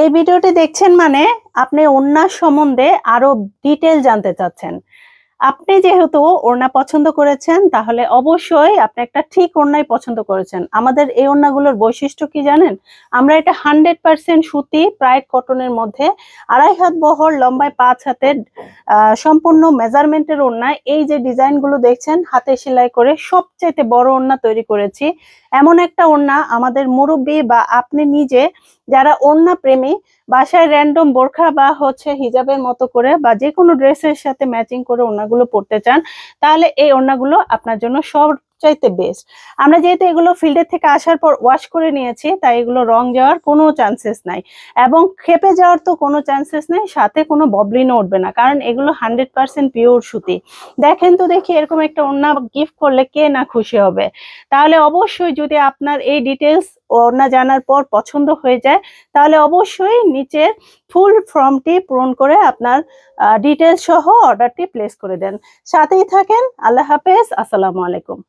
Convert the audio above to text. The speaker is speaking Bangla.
এই ভিডিওটি দেখছেন মানে আপনি অন্যার সম্বন্ধে আরও ডিটেল জানতে চাচ্ছেন। আপনি যেহেতু ওড়না পছন্দ করেছেন, তাহলে অবশ্যই আপনি একটা ঠিক ওড়নাই পছন্দ করেছেন। আমাদের এই ওড়নাগুলোর বৈশিষ্ট্য কি জানেন? আমরা এটা হান্ড্রেড পার্সেন্ট সুতি, প্রায় কটনের মধ্যে। আড়াই হাত বহর, লম্বায় পাঁচ হাতের সম্পূর্ণ মেজারমেন্টের ওড়না। এই যে ডিজাইনগুলো দেখছেন, হাতে সেলাই করে সবচাইতে বড় ওড়না তৈরি করেছি। এমন একটা ওড়না আমাদের মুরব্বী বা আপনি নিজে, যারা ওড়না প্রেমী বাসায় র্যান্ডম বোরখা বা হচ্ছে হিজাবের মতো করে বা যে কোনো ড্রেসের সাথে ম্যাচিং করে ওনাগুলো পরতে চান, তাহলে এই ওনাগুলো আপনার জন্য সবচাইতে বেস্ট আমরা যেহেতু এগুলো ফিল্ডের থেকে আসার পর ওয়াশ করে নিয়েছি, তাই এগুলো রং যাওয়ার কোনো চান্সেস নাই। এবং খেপে যাওয়ার তো কোনো চান্সেস নেই, সাথে কোনো ববলিনও উঠবে না, কারণ এগুলো হান্ড্রেড পার্সেন্ট পিওর সুতি। দেখেন তো দেখি এরকম একটা ওড়না গিফট করলে কে না খুশি হবে। তাহলে অবশ্যই যদি আপনার এই ডিটেলস ওড়না জানার পর পছন্দ হয়ে যায়, তাহলে অবশ্যই নিচের ফুল ফর্মটি পূরণ করে আপনার ডিটেলস সহ অর্ডারটি প্লেস করে দেন। সাথেই থাকেন, আল্লাহ হাফেজ, আসসালামু আলাইকুম।